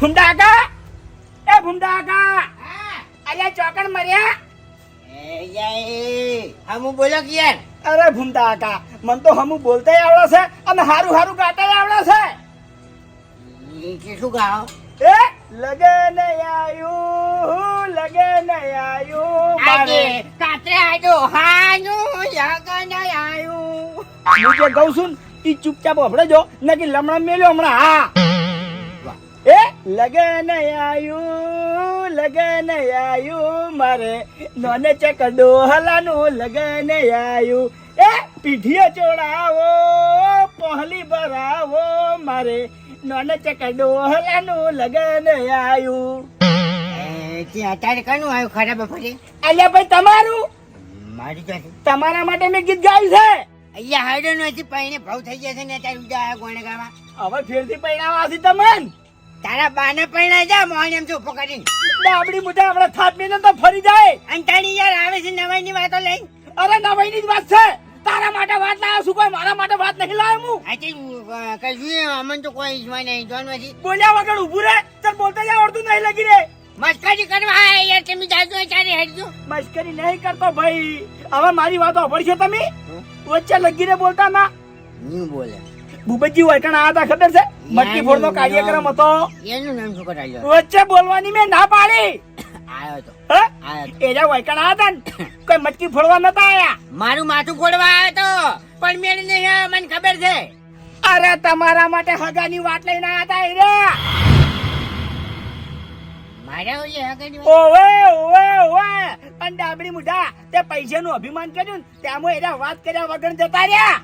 ભૂમડા આગા એ ભૂમડા આગા અલ્યા ચોકડ મર્યા? હમું બોલો કે યાર અરે ભૂંડાકા મન તો હમું બોલતે આવડે છે અને હારું હારું ગાતે આવડે છે. શું ગાઓ? એ લગન આયું લગન આયું મારે. કાતરે આજો હાનું લગન આયું. હું જે કહું છું ઈ ચૂપચાપ આપણે જો નકી લમણા મેલ્યો હમણાં હા. એ લગન આયું લગન આયું મારે. નોને ચક હલાનું લગન આયું. એ પીઢીઓ ચોડાવો પહલી ભરાવો મારે. નોને ચકડો હલાનું લગન આયું. અત્યારે કનું આવ્યું ખરાબ ફરી અલ્યા ભાઈ તમારું? મારી તમારા માટે મેં ગીત ગાયું છે. અહીંયા હાડો નથી પૈણે ભાવ થઈ ગયા છે ને અત્યારે ઉજા ગોણે ગાવા. હવે ફેરથી પૈણાવા છે તમન. તારા બાને પૈણા જા મોહન એમ ચોખ્ખો કરીને. ડાબડી મુઠા આપણે થાપ મેલે તો ફરી જાય. અંતાણી યાર આવે છે નવાઈ ની વાતો લઈ અરે નવાઈની જ વાત છે. તારા માટે વાત લાવ્યો છું કોઈ મારા માટે વાત નહીં લાવ્યો હું. આથી કઈ જોઈએ અમન તો કોઈ ઈશ્વર નહીં જોન નથી બોલ્યા વગર ઊભું રે ચાલ બોલતા જાય અડધું નહીં લગી રે મસ્કરી કરવા આયા યાર તમે જાજો ચારે હેડજો. મસ્કરી નહીં કરતો ભાઈ. હવે મારી વાતો સાંભળશો તમે? વચ્ચે લગી રે બોલતા ના. હું બોલે. ભૂપતજી વૈકણ આયા હતા ખબર છે? મટકી ફોડનો કાર્યક્રમ હતો. એનું નામ શું કરાયો? વચ્ચે બોલવાની મેં ના પાડી. આવ્યો તો. એના વૈકણ આયા હતા ને કોઈ મટકી ફોડવા નતા આયા. મારું માથું ફોડવા આવ્યો તો. પણ મેં નહીં મને ખબર છે. અરે તમારા માટે હગાની વાત લઈને આયા હતા એ મુઢા તે પૈસાનું અભિમાન કર્યું ને ત્યાં એના વાત કર્યા વગર જતા રહ્યા.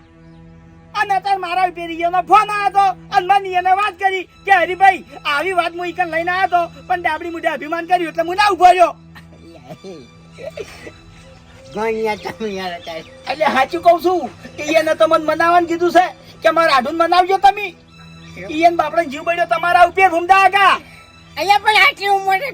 અને અત્યારે મારા પેરીઓનો ફોન આવ્યો હતો અને મને એને વાત કરી કે હરીભાઈ આવી વાત હું ઈકન લઈને આવ્યો હતો પણ ડાબડી મુઢે અભિમાન કર્યું એટલે હું ના ઊભો રહ્યો. એટલે સાચું કહું છું કે એને તો મને મનાવવાનું કીધું છે કે મારા આઢું મનાવજો તમે. ઈયન બાપડે જીવ બળ્યો તમારા ઉપર ઘૂમતા આગા. અહીંયા પણ આટલી ઉંમરે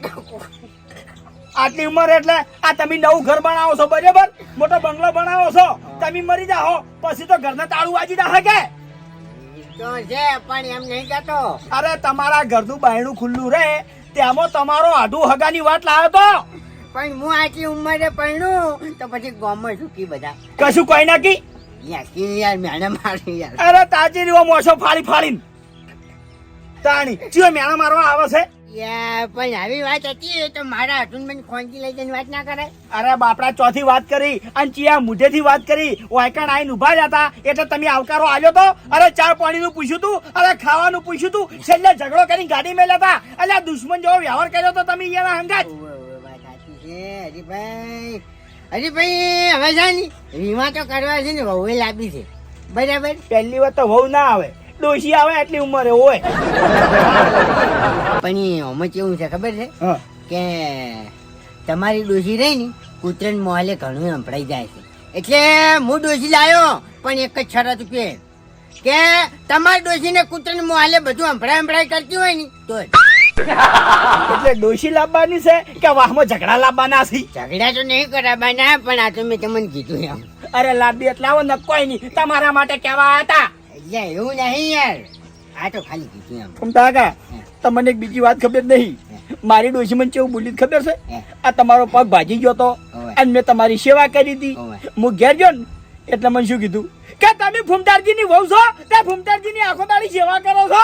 આટલી ઉંમર એટલે આ તમે નવું ઘર બનાવો છો બરાબર? મોટો બંગલો બનાવો છો તમે મરી જાઓ પછી તો ઘરના તાળું વાજી દા કે પણ એમ નહીં કહેતો. અરે તમારા ઘરનું બાયણું ખુલ્લું રહે તેમાં તમારો આધુ હગાની વાત લાવ્યો તો. પણ હું આટલી ઉંમરે પરણું તો પછી ગામમાં સુખી બધા. કશું કોઈ નાખી? યાર કે યાર મેણે મારી યાર. અરે તાજી રીવો મોસો ફાડી ફાડીને. તાણી ચિયો મેણા મારવા આવે છે? પણ આવી વાત હતી તો મારા હાથું મને લઈ જઈને વાત ના કરાય. અરે બાપડા ચોથી વાત કરી અને ચિયા મુઢેથી વાત કરી. વાયકણ આઈને ઊભા જ હતા. એટલે તમે આવકારો આવ્યો તો? અરે ચા પાણીનું પૂછ્યું તું? અરે ખાવાનું પૂછ્યું તું? છેલ્લે ઝઘડો કરીને ગાડી મેલ્યા હતા. એટલે દુશ્મન જેવો વ્યવહાર કર્યો તો તમે એના હંગાત. હરીભાઈ હરીભાઈ હવે છે ને વીમા તો કરવા છે ને વહુએ લાવી છે. બરાબર? પહેલી વાત તો વહુ ના આવે. ડોશી આવે એટલી ઉંમરે હોય પણ એ આમાં કેવું છે ખબર છે? કે તમારી ડોસી રહી ને કૂતરન મોહલે ઘણું સંભળાઈ જાય છે. એટલે હું ડોસી લાવ્યો પણ એક જ શરત કે કે તમારી ડોશીને કૂતરન મોહલે બધું સંભળાય સંભળાય કરતી હોય ને તો એટલે ડોસી લાવવાની છે કે વાહમાં ઝઘડા લાવવાના છે? ઝઘડા તો નહીં કરાવવાના પણ આ તો મેં તમને કીધું એમ. અરે લાવી એટલે આવો ને કોઈ નહીં તમારા માટે કેવા હતા. એટલે એવું નહીં યાર. આ તો ખાલી કીધું એમ. કાકા તમને એક બીજી વાત ખબર નહીં. મારી ડોશી મને કેવું બોલી ખબર છે? આ તમારો પગ ભાજી ગયો તો. અને મેં તમારી સેવા કરી હતી. હું ઘેર ગયો ને એટલે મને શું કીધું? કે તમે ફૂમતારજી ની વહુ છો? તે ફૂમતારજી ની આખો દાડી સેવા કરો છો?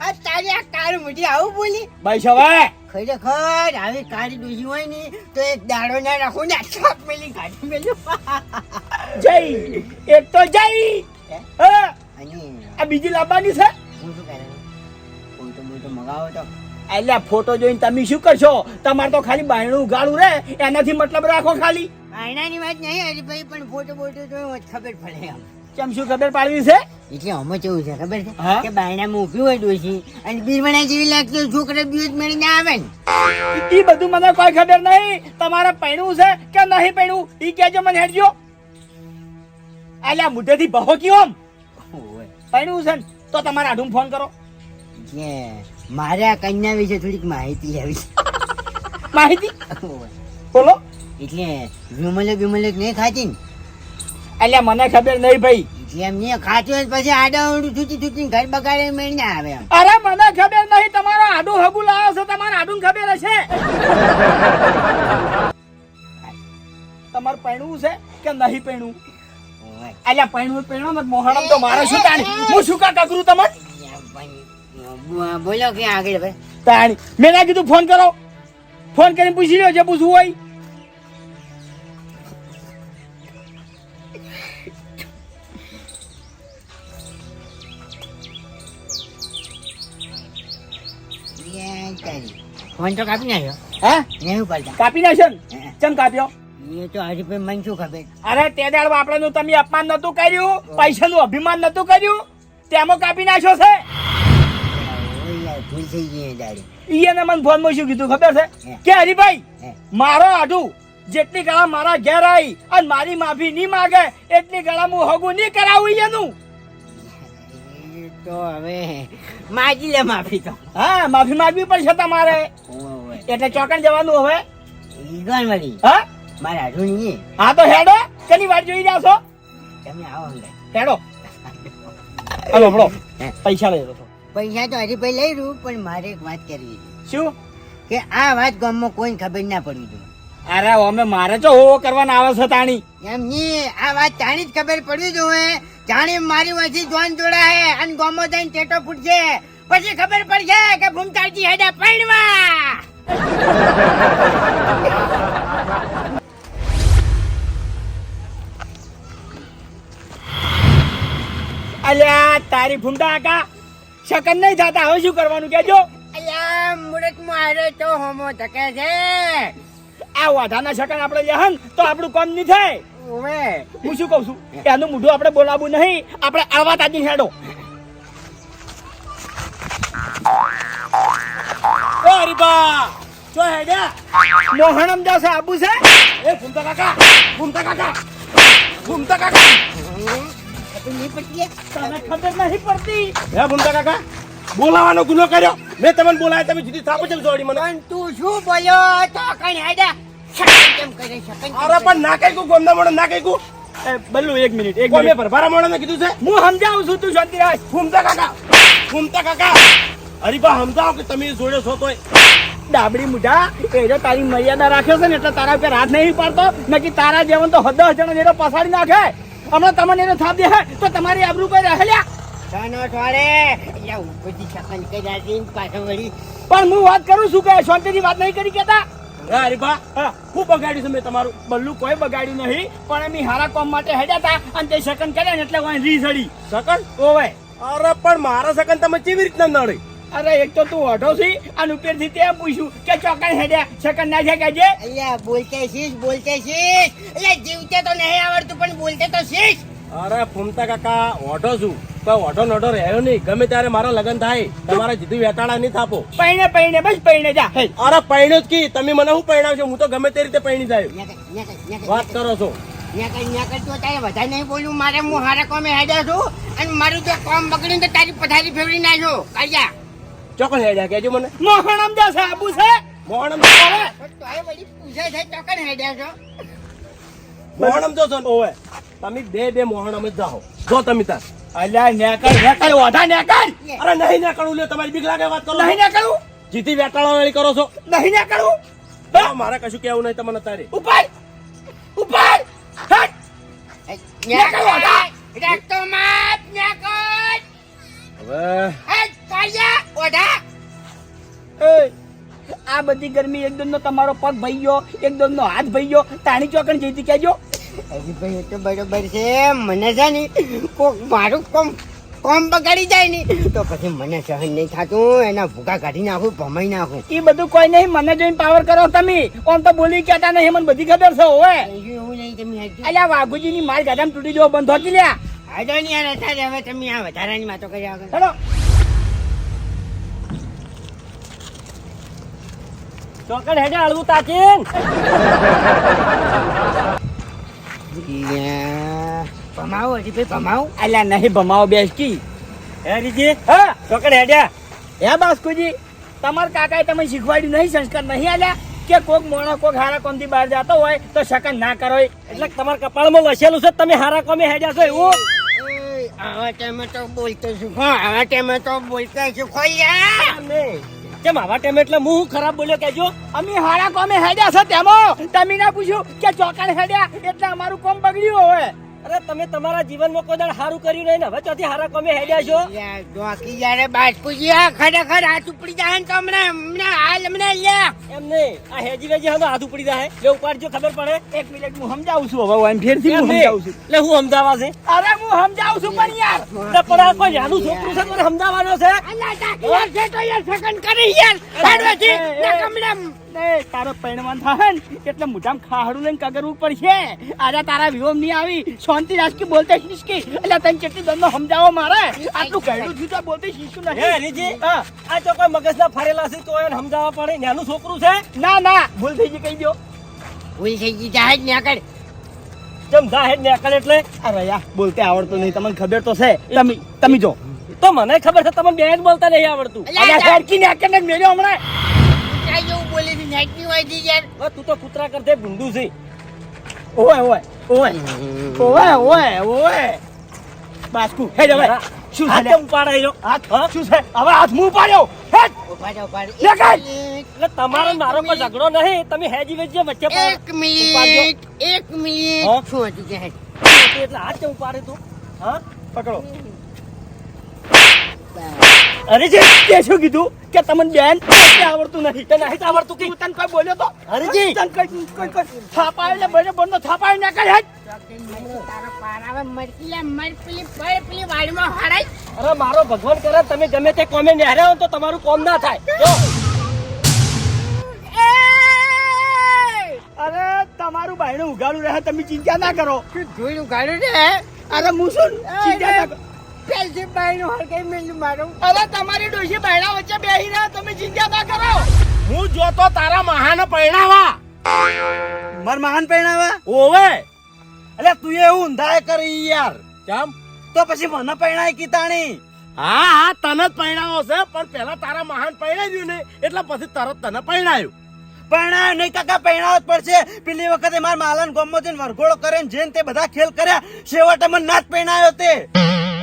આ તારી આ કાર મોટી આવું બોલી? ભાઈ સવાય ખરેખર આવી કાળી ડોશી હોય ને તો એક દાડો ના રાખો ને છાપ મેલી કાઢી મેલું જય. એક તો જય. હા? અને આ બીજી લાવવાની છે? મગાવો તો. એટલે ફોટો જોઈને તમે શું કરશો? તમારે તો ખાલી બાયણું ઉગાડું રે. એનાથી મતલબ રાખો ખાલી. બાયણાની વાત નહીં હરીભાઈ પણ ફોટો બોટો જોયો જ ખબર પડે એમ. કેમ શું ખબર પાડવી છે? એટલે અમે કેવું છે ખબર છે? કે બાયણામાં ઊભી હોય ડોસી અને બીરવણા જેવી લાગતી છોકરા બીજ મળીને આવે ને. ઈ બધું મને કોઈ ખબર નહીં. તમારે પૈણું છે કે નહીં પૈણું? એ કહેજો મને હેડજો. અલ્યા મુદ્દેથી બહો કયો આમ? પૈણું છે ને તો તમારે આઢું ફોન કરો. કે મારે આ કન્યા વિશે થોડીક માહિતી માહિતી છે. માહિતી? બોલો. એટલે વિમલે વિમલે નહીં ખાતી ને? એટલે મને ખબર નહીં ભાઈ. એટલે એમ હોય તો પછી આડાવડું છૂટી છૂટી ઘર બગાડે મેળને આવે અરે મને ખબર નહીં તમારો આડું હગું લાવો છો તમારે આડું ખબર હશે. તમારે પૈણવું છે કે નહીં પૈણવું. અલ્યા પૈણવું પૈણવું મત મોહણમ તો મારે શું તાણી? હું શું કા કકરું ભાઈ, બોલો કે આગળ ભાઈ? તાણી. મેં ના કીધું ફોન કરો. ફોન કરીને પૂછી લ્યો જે પૂછવું હોય. ફોન તો કાપી નાખ્યો. હા? નહીં ઉપાડતા. કાપી નાખશો ને ચમ કાપ્યો? એ તો હજી ભાઈ મને શું ખબર? અરે તે દાડ આપણાનું તમે અપમાન નતું કર્યું પૈસાનું અભિમાન નતું કર્યું તેમાં કાપી નાખ્યો છે. ભૂલ થઈ ગઈ દાડી. ઈને મને ફોનમાં શું કીધું ખબર છે? કે હરીભાઈ મારો આઢું જેટલી ગળા મારા ઘેર આવી અને મારી માફી નહીં માગે એટલી ગળા હું હગું નહીં કરાવું એનું. તો હવે માગી લે માફી તો. હા માફી માગવી પડશે તમારે. એટલે ચોકન જવાનું હવે. ઈ મળી હા? મારા આઢું નહીં. હા તો હેડો. કેની વાત જોઈ રહ્યા છો? તમે આવો હેડો. હલો હલો પૈસા લઈ લો પૈસા તો હજી ભાઈ લઈ રહ્યું પણ મારે એક વાત કરવી છે. શું? કે આ વાત ગામમાં કોઈ ખબર ના પડવી જોઈએ. અરે અમે મારે તો હોવો કરવાના આવે છે તાણી. એમ ની આ વાત તાણી જ ખબર પડવી જોઈએ. જાણી મારી વાંચી જોન જોડાય અને ગામમાં જઈને ટેટો ફૂટશે. પછી ખબર પડશે કે ભૂમતાજી હેડા પડવા. અલ્યા તારી ભૂમતા કાકા શકન નહીં થતા હવે શું કરવાનું કેજો અલ્યા મુરત મારે તો હોમો ધકે છે. આ વાધાના શકન આપણે લેહન તો આપણું કામ નહીં થાય. ઓવે હું શું કહું છું? એનું મોઢું આપણે બોલાવવું નહીં. આપણે આવા તાજી હેડો. ઓ હરીબા ચો હેડ્યા મોહણમ જશે આબુ છે? એ ફૂમતા કાકા ફૂમતા કાકા ફૂમતા કાકા. બોલાવાનો ગુનો કર્યો? મેં તમને બોલાય તમે સીધી થાપો છે જોડી મને? પણ તું શું બોલ્યો? તો કઈ આડા કેમ કરે શકન અરે પણ ના કઈ ગોમના મોડો ના કઈ એ બલ્લુ એક મિનિટ એક મિનિટ. પર મિનિટ ભરભારા ને કીધું છે? હું સમજાવું છું તું શાંતિ રાખ. ફૂમતા કાકા ફૂમતા કાકા. હરીબા સમજાવો કે તમે જોડે છો તોય. ડાબડી મુઢા એ જો તારી મર્યાદા રાખ્યો છે ને એટલે તારા ઉપર હાથ નહીં પાડતો નકી તારા જેવન તો દસ જણા એનો પસાડી નાખે. હમણાં તમને એનો થાપ દે તો તમારી આબરૂ પર રહેલ્યા સાનો સોરે અલ્યા ઉપરથી શકન પાછો વળી. પણ હું વાત કરું છું કે શાંતિની વાત નહીં કરી કેતા? અરે હરીબા હા, હું બગાડ્યું છું મેં તમારું. બલ્લુ કોઈ બગાડ્યું નહીં પણ અમે હારા કોમ માટે હેડ્યા હતા અને તે શકન કર્યા ને એટલે વાંધી રી સડી શકન ઓવે. અરે પણ મારા સકન તમે કેવી રીતના નડે? અરે એક તો તું ઓઢો છી અને ઉપરથી તે પૂછ્યું કે ચોકન હેડ્યા છકન ના છે કે અલ્યા બોલતે શીશ બોલતે શીશ. અલ્યા જીવતે તો નહીં આવડતું પણ બોલતે તો શીશ. અરે ફૂમતા કાકા ઓઢો છું. પણ ઓઢો નોઢો રહ્યો નહીં. ગમે ત્યારે મારા લગ્ન થાય તમારા જીધી વેટાળા નહીં થાપો. પૈણે પૈણે બસ પૈણે જા. અરે પૈણ્યો જ કી. તમે મને શું પૈણાવશો હું તો ગમે તે રીતે પૈણી જાય ન્યા કર, ન્યા કર, ન્યા કર, વાત કરો છો. તો વધારે નહીં બોલું. મારે હું હારા કોમે હેડ્યો છું. અને મારું જો કામ બગડ્યું તો તારી પથારી ફેરવી નાખ્યો. કાઢ્યા. ચોકન હેડ્યા? કેજો મને. મોહણમ જશે આબુ છે. મોહણમ તો તોય વળી પૂછે છે ચોકન હેડ્યા છો? મોહણમ જો છો ને ઓવે તમે બે બે મોહણમ જ જાઓ. જો તમે તાર. અલ્યા નેકળ નેકળ ઓઢા નેકળ. અરે નહીં ના લે તમારી બીક લાગે વાત કરો. નહીં નેકળું? જીતી વેટાળો વાળી કરો છો. નહીં નેકળું? તો મારે કશું કેવું નહીં તમને તારે. ઉપાય ઉપાય હટ ન્યા કર, ઓઢા. રાખતો માપ ન્યા હવે હટ કાઢ્યા, એ, આ બધી ગરમી એકદમ નો તમારો પગ ભઈ ગયો એકદમ નો હાથ ભઈ ગયો તાણી ચોકણ જઈતી કેજો હજી ભાઈ એ તો બરોબર છે. મને છે ને કોક મારું કોમ કોમ બગાડી જાય ને તો પછી મને સહન નહીં થતું એના ભૂકા કાઢી નાખું ભમાઈ નાખું. એ બધું કોઈ નહીં મને જોઈને પાવર કરો તમે. ઓમ તો બોલી કહેતા નહીં મને બધી ખબર છે બીજું એવું નહીં તમે અલ્યા વાઘુજી ની માલ ગાડામાં તૂટી જવો બંધ હોતી લ્યા. હાજો નહીં આ હવે તમે આ વધારાની વાતો કરી વગર. ચોકડ હેડે અળવું તાચીન ભમાવો હજી ભાઈ ભમાવો? અલ્યા નહીં ભમાવો બેસકી. હે રીજી હા ચોકન હેડ્યા હે બાસ્કુજી તમારા કાકાએ તમે શીખવાડ્યું નહીં સંસ્કાર નહીં આલ્યા? કે કોક મોણો કોક હારા કોમથી બહાર જતો હોય તો શકન ના કરો એટલે તમારા કપાળમાં વસેલું છે તમે હારા કોમે હેડ્યા છો એવું? એ, આવા ટાઈમે તો બોલતો શું? હો આવા ટાઈમે તો બોલતા છું ખોયા કેમ આવા ટાઈમ એટલે હું હું ખરાબ બોલ્યો કેજો અમે હારા કોમે હેડ્યા છે તેમાં. તમે ના પૂછ્યું કે ચોકાણ હેડ્યા? એટલે અમારું કોમ બગડ્યું હવે. અરે તમે તમારા જીવનમાં કોઈ દાડ સારું કર્યું નહીં ને. હવે ચોથી હારા કોમે હેડ્યા છો? ડોકી જોકી જ્યારે આ ખરેખર હાથ ઉપડી જાય ને તો અમને હમણાં હાલ અમને લ્યા એમ નહીં. આ હેજી વેજી હવે હાથ ઉપડી જાય. લે ઉપાડજો ખબર પડે. એક મિનિટ હું સમજાવું છું હવે એમ ફેરથી હું. સમજાવું છું. લે હું સમજાવા છે? અરે હું સમજાવું છું પણ યાર. તો પણ આ કોઈ નાનું છોકરું છે કોને સમજાવવાનો છે? અલ્લા ડાકી યાર છે તો યાર સેકન્ડ કરી યાર. એ, ના ને તારો પૈણવાન થાય ને એટલે મોઢામાં ખાહડું લઈને કગરવું પડશે. આજે તારા વિહોમ નહીં આવી. શાંતિ રાજકી બોલતે શીશકી એટલે તને કેટલી દંડો સમજાવો મારે. આટલું કહેલું છું તો બોલતે શીશું નહીં. હરીજી આ તો કોઈ મગજના ફરેલા છે તો એને સમજાવવા પડે. નાનું છોકરું છે? ના ના. ભૂલ થઈ ગઈ કહી દો ભૂલ થઈ ગઈ જાય જ ના કરે. જેમ જાહેર ને અકલ એટલે? અરે યાર બોલતે આવડતું નહીં. તમને ખબર તો છે. તમે તમે જો. તો મને ખબર છે તમને બે જ બોલતા નહીં આવડતું. અલ્યા હેડકી ને મેલ્યો હમણાં. કૂતરા ની બોલે ની હોય દી યાર ઓ તું તો કૂતરા કરતે ભૂંડું છે. ઓય ઓય ઓય ઓય ઓય ઓય બાસ્કુ હે હવે. શું હાથ છે કેમ ઉપાડે? હાથ શું છે? હવે હાથ મું પાડ્યો હે ઉપાડ્યો. લે એટલે તમારો મારો પર ઝઘડો નહીં. તમે હેજી વેજી વચ્ચે પડો. એક મિનિટ એક મિનિટ. હતું કે એટલે હાથ ઉપાડે તું? હા? પકડો. અરે જે તે શું કીધું કે તમને બેન આવડતું નહીં. તને નહીં આવડતું કે તને કોઈ બોલ્યો તો? અરેજી. તને કોઈ કોઈ કોઈ થાપાય ને બને બંને થાપાય ના કરે હેડ? તારો પારાવે મરકી લે, મર પેલી વાડીમાં હરાય. અરે મારો ભગવાન કરે તમે ગમે તે કોમે નેહર્યા હો તો તમારું કોમ ના થાય. જો, અરે તમારું ભાઈનું ઉગાડું રહે તમે ચિંતા ના કરો. ધૂળ ને રે? અરે હું શું ચિંતા ના કરો. પેલથી બાયણું હરગાઈ મેલ્યું મારું. અરે તમારી ડોશી બાયણા વચ્ચે બેહી રહ્યા તમે ચિંતા ના કરો. હું જોતો તારા મહાન પરણાવા. માર મહાન પહેણાવા ઓવે. એટલે તું એવું ઊંધાય કરી યાર. કેમ તો પછી મને પહેણાય કીતાણી હા હા તને જ પરણાવો છે પણ પેલા તારા મહાન પરણાવ્યું ને એટલે પછી તરત તને પરણાયું. પહેણાય નહીં કાકા પહેણાવ જ પડશે. પેલી વખતે મારા માલન ગોમમાંથી વરઘોડો કરે જેન તે બધા ખેલ કર્યા. છેવટે મને ના જ પહેણાયો તે.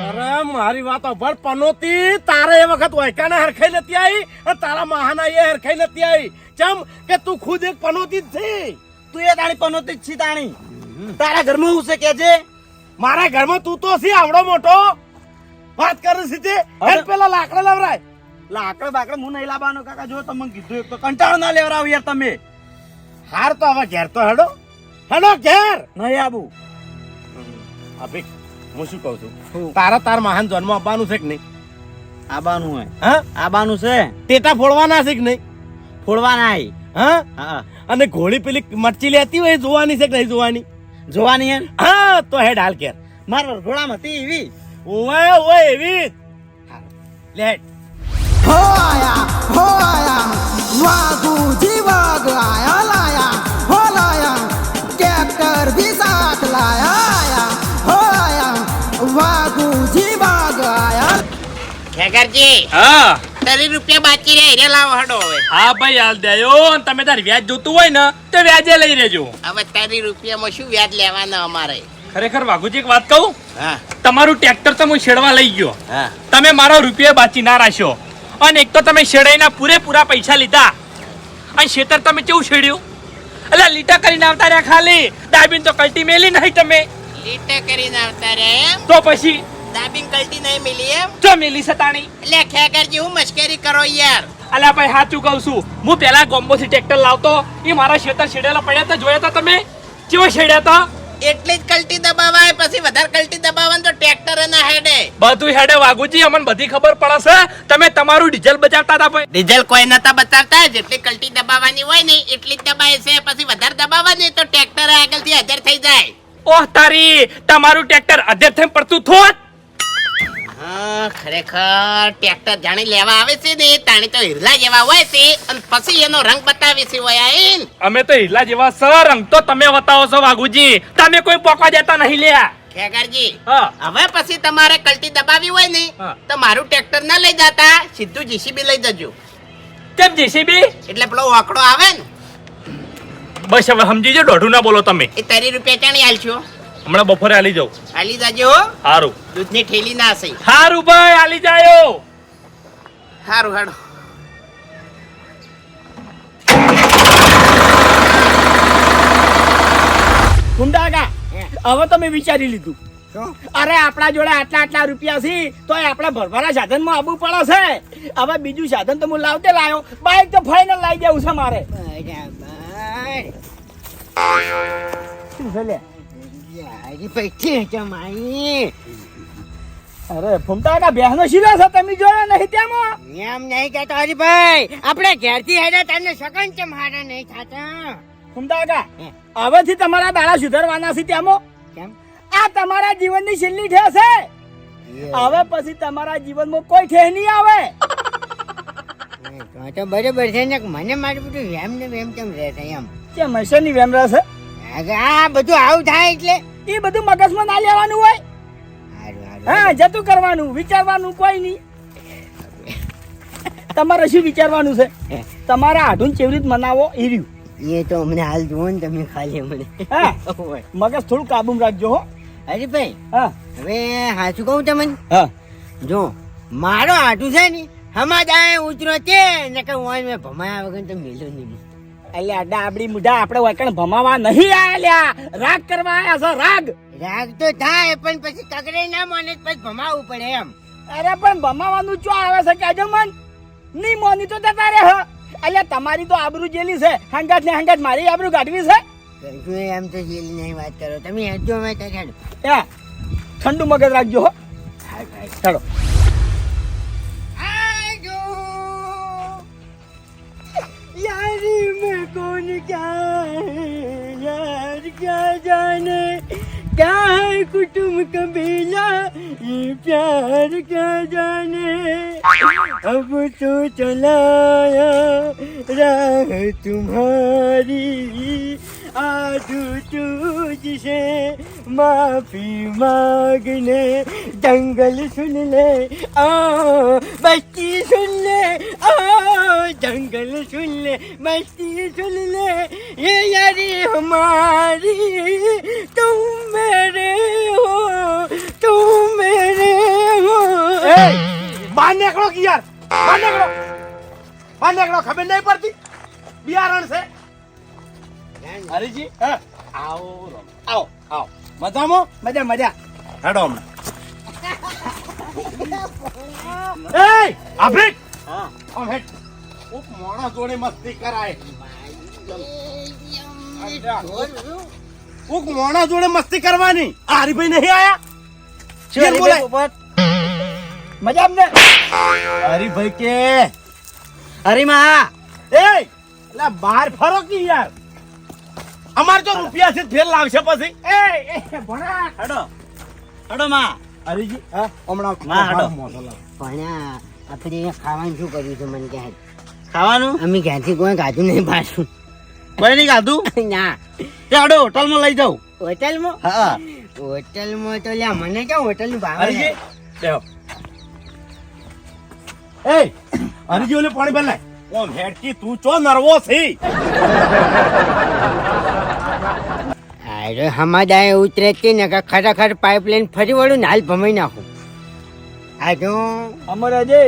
અરે મારી વાત અભળ પનોતી. તારે એ વખત વૈકાને હરખાઈ નથી આવી અને તારા મહાના એ હરખાઈ નથી આવી ચમ કે તું ખુદ એક પનોતી જ છે. તું એ તાણી પનોતી જ છી તાણી. તારા ઘરમાં હું છે કેજે મારા ઘરમાં તું તો છે આવડો મોટો. વાત કરે છે તે હેડ પેલા લાકડા લવરાય. લાકડા બાકડા હું નહીં લાવવાનો કાકા જો તમને કીધું એક તો કંટાળો ના લેવરાવ યાર તમે. હાર તો હવે ઘેર તો હેડો. હેડો ઘેર. નહીં આબુ અભિક હું શું કહું છું? તારા તાર મહાન જન્મ આપવાનું છે કે નહીં? આબાનું હે હા? આબાનું છે? ટેટા ફોડવાના છે કે નહીં? ફોડવાના હા? હા. અને ઘોડી પેલી મરચી લેતી હોય જોવાની છે કે નહીં જોવાની? જોવાની હે હા તો હેડ હાલ કેર. મારા ઘોડામાં હતી એવી. ઓય ઓય એવી. લેટ લે આયા હોયા હોયા ખેગરજી હા. તારી રૂપિયા બાકી રે રે લાવો હડો હવે. હા ભાઈ હાલ અને તમે તાર વ્યાજ જોતું હોય ને તો વ્યાજે લઈ લેજો હવે તારી રૂપિયામાં શું વ્યાજ લેવાના અમારે? ખરેખર વાઘુજી એક વાત કહું? હા. તમારું ટ્રેક્ટર તો હું છેડવા લઈ ગયો. હા. તમે મારો રૂપિયા બાકી ના રાખ્યો. અને એક તો તમે શેડાઈના પૂરેપૂરા પૈસા લીધા. અને શેતર તમે કેવું શેડ્યું એટલે લીટા કરીને આવતા રહ્યા ખાલી. ડાબીન તો કલ્ટી મેલી નહીં તમે. લીટા કરીને આવતા રે તો પછી દાબીન કલટી નહીં મિલી એમ. જો મિલી સતાણી? એટલે ખેગર જેવું મશ્કરી કરો યાર. અલા ભાઈ સાચું કહું છું. હું પેલા ગોમ્બોથી ટ્રેક્ટર લાવતો એ મારા શેતર શેડેલા પડ્યા હતા જોયા હતા તમે? કેવો શેડ્યા હતા? એટલી જ કલટી દબાવાય પછી વધારે કલટી દબાવવાનું તો ટ્રેક્ટર ના હેડે. બધું હેડે વાઘુજી અમને બધી ખબર પડશે તમે તમારું ડીઝલ બચાવતા હતા ભાઈ. ડીઝલ કોઈ નતા બચાવતા જેટલી કલટી દબાવવાની હોય ને એટલી જ દબાય છે. પછી વધારે દબાવવાની તો ટ્રેક્ટર આગળથી હાજર થઈ જાય. ઓહ તારી તમારું ટ્રેક્ટર અધેર થઈને પડતું થોત. હા ખરેખર ટ્રેક્ટર જાણી લેવા આવે છે ને તાણી તો હિરલા જેવા હોય છે. અને પછી એનો રંગ બતાવે છે હોય આઈન અમે તો હિરલા જેવા સર રંગ તો તમે બતાવો છો વાઘુજી. તમે કોઈ પોકવા દેતા નહીં લ્યા. ખેગરજી હવે પછી તમારે કલટી દબાવી હોય ને તો મારું ટ્રેક્ટર ના લઈ જતા સીધું જીસીબી લઈ જજો. કેમ જેસીબી? એટલે પેલો વાકડો આવે ને. બસ હવે સમજી જો દોઢું ના બોલો તમે. એ તારી રૂપિયા ચાણી આલશો? હમણાં બપોરે આલી જાઉં. આલી જાજો હો. હારું. દૂધની ઠેલી ના હશે. હારું ભાઈ આલી જાયો હારું હાડો ગુંડાગા હવે તો મેં વિચારી લીધું. અરે આપણા જોડે આટલા આટલા રૂપિયા છે તો આપણે ભરભરા સાધનમાં આવવું પડે છે. હવે બીજું સાધન તો હું લાવતે લાવ્યો બાઈક તો ફાઇનલ લાવી દેવું છે મારે. બરાબર શું છે લે? યારી અરે ફૂમતા બેહનો શીલો છો તમે જોયો નહીં તેમાં? એમ નહીં કહેતો હરીભાઈ. આપણે ઘેરથી હેડે તને સગન છે મારે નહીં થાતા? ફૂમતા કા હે. હવેથી તમારા દાડા સુધારવાના છે તેમાં? કેમ? આ તમારા જીવનની છેલ્લી ઠેસ છે. હવે પછી તમારા જીવનમાં કોઈ ઠેસ નહીં આવે. તો બરાબર છે ને મને મારું બધું વેમ ને વેમ કેમ રહે છે એમ? કે ની વેમ રહેશે? આ બધું આવું થાય એટલે? એ બધું મગજમાં ના લેવાનું હોય. હા જતું કરવાનું વિચારવાનું કોઈ નહીં. તમારે શું વિચારવાનું છે? તમારા આઢું ચેવરી મનાવો એ રહ્યું. એ તો અમને હાલ જુઓ ને તમે ખાલી અમને. હા. મગજ થોડું કાબુમાં રાખજો હો. હરીભાઈ હા. હવે સાચું કહું તમને? હા. જો મારો આઢું છે ને હમાદાય ઉતરો છે ને કે મેં ભમાયા વગર તો મેલો નહીં. એટલે અડા ડાબડી મુઢા આપણે વાકણ ભમાવા નહીં આયા લ્યા. રાગ કરવા આયા છો રાગ? રાગ તો થાય પણ પછી કગરે ના મને પછી ભમાવવું પડે એમ. અરે પણ ભમાવાનું ચો આવે છે કેજો મન નહીં મોની તો જતા રે હ. એટલે તમારી તો આબરૂ જેલી છે. હંગાત ને હંગાત મારી આબરૂ કાઢવી છે. એમ તો જેલી નહીં વાત કરો. તમે હેડજો મેં તો ઠંડુ મગજ રાખજો હો. ચાલો कौन क्या है यार क्या जाने क्या है कुटुम कबीला ये प्यार क्या जाने अब तो चलाया राह तुम्हारी आजू तुझसे माफी मांगने जंगल सुन ले आ बस्ती सुन ले आ जंगल सुन ले बस्ती सुन ले ये यारी हमारी तुम मेरे हो तुम मेरे हो બહાર નીકળો કે યાર બહાર નીકળો બહાર નીકળો ખબર નહીં પડતી બિયારણ છે હરીજી? આવો. આવો. આવો. મજામાં? મજા મજા. હેડો હમણાં. એ આફ્રિક! હા. આમ હેડ. ઉપ મોણા જોડે મસ્તી કરાય. ઉક મોણા જોડે મસ્તી કરવાની. આ હરીભાઈ નહીં આયા? ચેર બોલે મજા અમને હરીભાઈ કે? હરીમા. એ લા બહાર ફરો કે યાર. અમાર તો રૂપિયા છે ફેર લાવશે પછી. એ એ ભણા. હડો. હડો માં. હરીજી હા હમણાં માં હડો. ભણ્યા આપણે ખાવાનું શું કર્યું છે મને કહે ખાવાનું? અમે ક્યાંથી કોઈ ગાધું નહીં પાછું. કોઈ નહીં ગાધું? ના. ચાડો હોટલમાં લઈ જાઉં. હોટલમાં? હા. હોટલમાં તો લ્યા મને ક્યાં હોટલનું ભાવ? હરીજી. બેહો એ હરીજી ઓલે પાણી ભર લાય ઓમ હેડકી તું ચો નર્વો છે? અરે હમાદાય ઉતરે છે ને કે ખરેખર પાઇપલાઇન ફરી વળું ને હાલ ભમાઈ નાખું. આ જો. અમર અજય.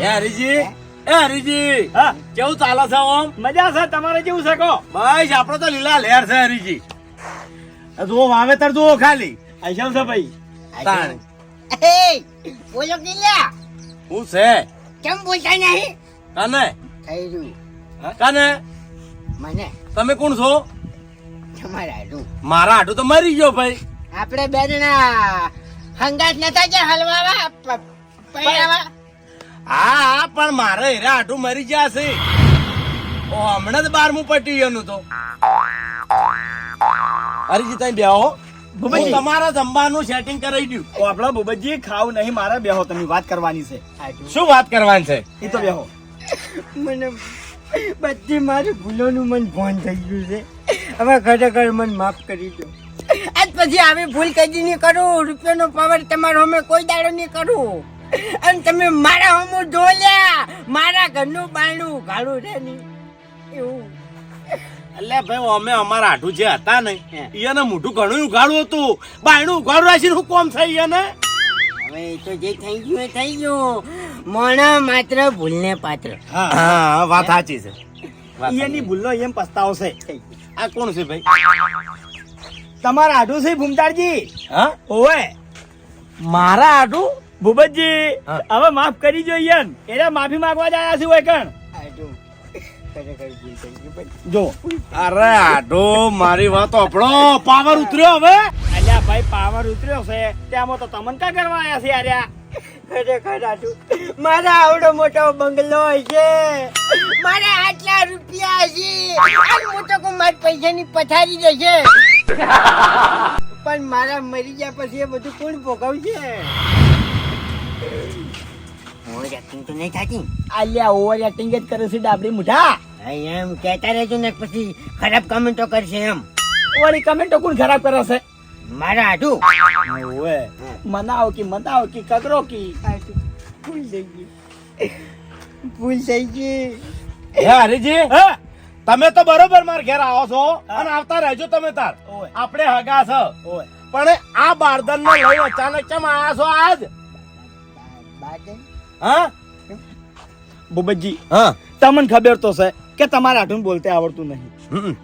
એ હરીજી એ હરીજી. હા. કેવું ચાલે છે ઓમ? મજા છે તમારે કેવું છે કહો? બસ આપણો તો લીલા લહેર છે હરીજી. જો વાવેતર જો ખાલી. આઈશમ છે ભાઈ. તાણ. એ બોલો કિલ્લા. હું છે? કેમ બોલતા નહીં? કને? કઈ કાને? મને. તમે કોણ છો? તમારા હાડું મારા હાટુ તો મરી ગયો ભાઈ. આપણે બે જણા હંગાત નતા કે હલવાવા? પ- હા હા પણ મારે હીરા હાટુ મરી ગયા છે. ઓ હમણાં જ બારમું પટી ગયું તો. અરેજી તમે બેહો. ભૂપતજી. તમારા જમવાનું સેટિંગ કરાવી દઉં. ઓ આપણા બોબતજી ખાવ નહીં મારે બેહો તમે વાત કરવાની છે. શું વાત કરવાની છે? એ તો બેહો. મને બધી મારી ભૂલોનું મન ભોન થઈ ગયું છે. હવે ખરેખર મન માફ કરી દો. આજ પછી આવી ભૂલ કદી નહીં કરું. રૂપિયાનો પાવર તમારો અમે કોઈ દાડો નહીં કરું. અને તમે મારા હમું ઢોલ્યા. મારા ઘરનું બારણું ગાળું છે નહીં. એવું. એટલે ભાઈ અમે અમારા આઠું જે હતા ને. એને મોઢું ઘણું ઉઘાડું હતું. બાયણું ઉઘાડું રાખીને હું કોમ થઈ એને હવે એ તો જે થઈ ગયું એ થઈ ગયું. મોણા માત્ર ભૂલને પાત્ર. હા વાત સાચી છે. એની ભૂલનો એમ પસ્તાવશે છે. આ કોણ છે ભાઈ? તમારા આડું છે ભૂમતાળજી? હા? ઓવે. મારા આડું? ભૂપતજી હવે માફ કરી જોઈએ એને માફી માંગવા જ આવ્યા છે હોય કણ. જો. અરે આઢો મારી વાત આપણો પાવર ઉતર્યો હવે. અલ્યા ભાઈ પાવર ઉતર્યો છે. ત્યાંમાં તો તમને કા કરવા આયા છે યાર ખરેખર આટલું. મારા આવડો મોટો બંગલો છે. મારા આટલા રૂપિયા છે. આ મોટો કો માર પૈસાની પથારી દેશે. પણ મારા મરી ગયા પછી એ બધું કોણ ભોગવશે? Acting તો નહીં થતી. આલ્યા ઓવર એક્ટિંગ જ કરે છે ડાબડી મુઠા એમ કહેતા રહેજો ને પછી ખરાબ કમેન્ટો કરશે એમ. ઓળી કમેન્ટો કોણ ખરાબ કરે છે? મારા આટું ઓએ મનાવ કે મનાવ કે કગરો કી. ભૂલ થઈ ગઈ. ભૂલ થઈ ગઈ. હે હરીજી હા? તમે તો બરોબર માર ઘેર આવો છો અને આવતા રહેજો તમે તાર. આપણે હગા છો. પણ આ બારદન ને લઈ અચાનક કેમ આયા છો આજ? હા? બુબજી હા. તમને ખબર તો છે કે તમારે આઠું બોલતે આવડતું નહીં.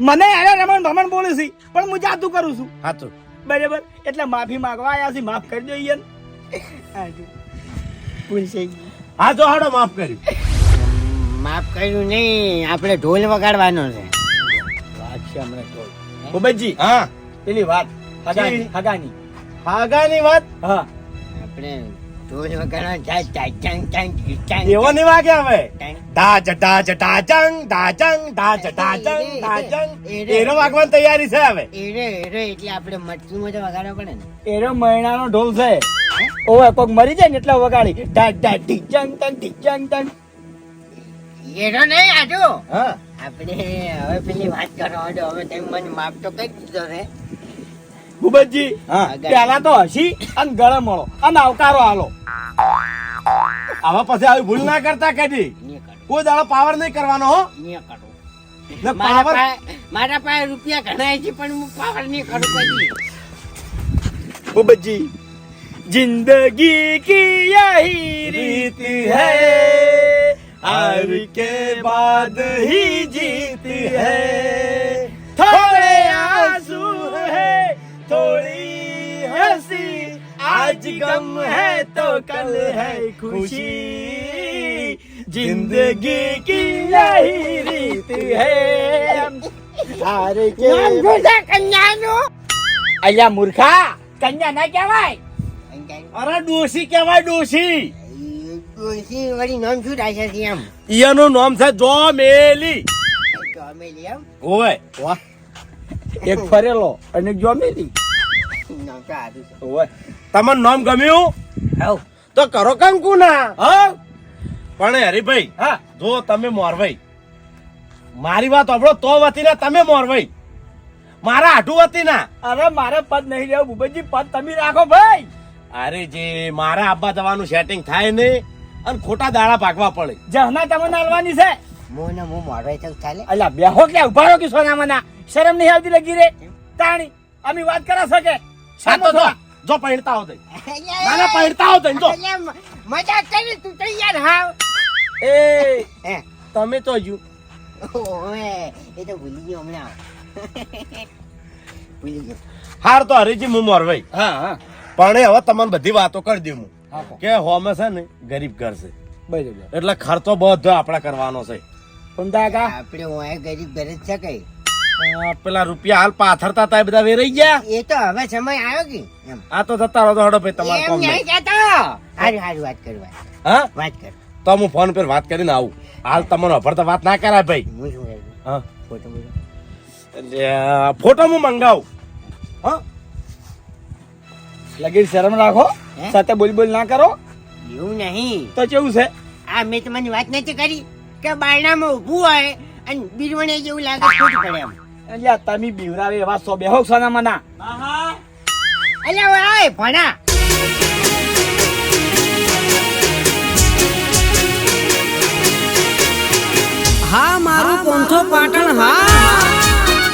મને અરે રમણ ભમણ બોલે છે પણ હું જાતું કરું છું. હાચું બરાબર? એટલે માફી માંગવા આવ્યા છે માફ કરી દો ઈયન. ભૂલ હા જો હાડો માફ કર્યું. માફ કર્યું નહીં આપણે ઢોલ વગાડવાનો છે. વાત છે હમણાં ઢોલ. ભૂપતજી હા. પેલી વાત. હગાની જી. હગાની વાત? હા. આપણે એવો વાગે હવે ચાંગ. ડાચ ડાચ ડાચંગ ડાચંગ ડાચ ડાચંગ ડાચંગ એનો વાગવાની તૈયારી છે હવે. એરે એરે એટલે આપણે મટકીમાં તો વગાડવા પડે ને. એનો મહિનાનો ઢોલ છે. ઓવે કોક મરી જાય ને એટલે વગાડી. ડા ડા ઢીક તન તંગ તન એરો નહીં આજુ. હા. આપણે હવે પેલી વાત કરવા દો હવે તેમ મને માફ તો કઈ દીધો છે ભૂપતજી પેલા તો હસી અને ગળે મળો અને આવકારો હાલો હવે પછી આવી ભૂલ ના કરતા કદી? કોઈ દાડો પાવર નહીં કરવાનો હો. પાવર મારા પાસે રૂપિયા ઘણા છે પણ હું પાવર નહીં કરું કદી? ભૂપતજી જિંદગી કી યહી રીત હૈ? હાર કે બાદ હી જીત હૈ? थोड़ी हंसी आज गम है तो कल है खुशी जिंदगी की यही रीत है हार के નામ શું છે કન્યાનું અલ્યા મૂર્ખા કન્યા ના કહેવાય અરે ડોશી કહેવાય ડોશી ડોશી વળી નામ શું રાખે છે એમ ઈયાનું નામ છે જો મેલી ચોમેલી એમ ઓવે એક ફરેલો અને જોમેલી નામ તો સારું છે ઓય તમને નામ ગમ્યું? હવ. તો કરો કંકુ ના હા પણ હરીભાઈ હા. જો તમે મોરભાઈ મારી વાત આપણો તો વતી ના તમે મોરભાઈ. મારા આઠું વતી ના અરે મારે પદ નહીં લેવું ભૂપતજી પદ તમે રાખો ભાઈ. અરે જે મારા આબા જવાનું સેટિંગ થાય નહીં અને ખોટા દાડા ભાગવા પડે. જહના તમને આલવાની છે. મોને મો મોડો તો ચાલે? અલા બેહો કે ઉભારો કે સોના મના શરમ નહીં આવતી લગી રે. તાણી અમે વાત કરા શકે? આ તો જો જો. પહેરતા હો તઈ પહેરતા હો તઈ જો. મજા કરી તું તો યાર હાવ? એ તમે તો હજુ. ઓએ એ તો ભૂલી ગયો હમણાં. ભૂલી ગયો. હાર તો હરીજી હું મોરભાઈ હા હા. પણ એ હવે તમને બધી વાતો કરી દઉં હું હા કે હોમે છે ને ગરીબ ઘર છે. બરાબર. એટલે ખર્ચો બધો આપણે કરવાનો છે. પણ દાદા આપણે હોય ગરીબ ઘરે જ છે કઈ. પેલા રૂપિયા હાલ પાથરતા હતા એ બધા વેરાઈ ગયા? એ તો હવે સમય આવ્યો કે આ તો જતા રહો તો હડો ભાઈ તમારે કોમ નહીં. નહીં. હારી હારું વાત કર વાત હા? વાત કર. તો હું ફોન પર વાત કરીને આવું. હાલ તમને અભરતા વાત ના કરાય ભાઈ. હું શું હા. ફોટો ફોટો હું મંગાવું. હા? લગી શરમ રાખો. સાથે બોલ બોલ ના કરો. એવું નહીં. તો કેવું છે? આ મેં તમને વાત નથી કરી કે બારણામાં ઊભું હોય અને બિરવણે જેવું લાગે છૂટ પડે એમ. અલ્યા તમે બીવરાવે એવા સો બેહો છો ના મના. અલ્યા ઓય ભણા. હા મારું પંથો પાટણ હા.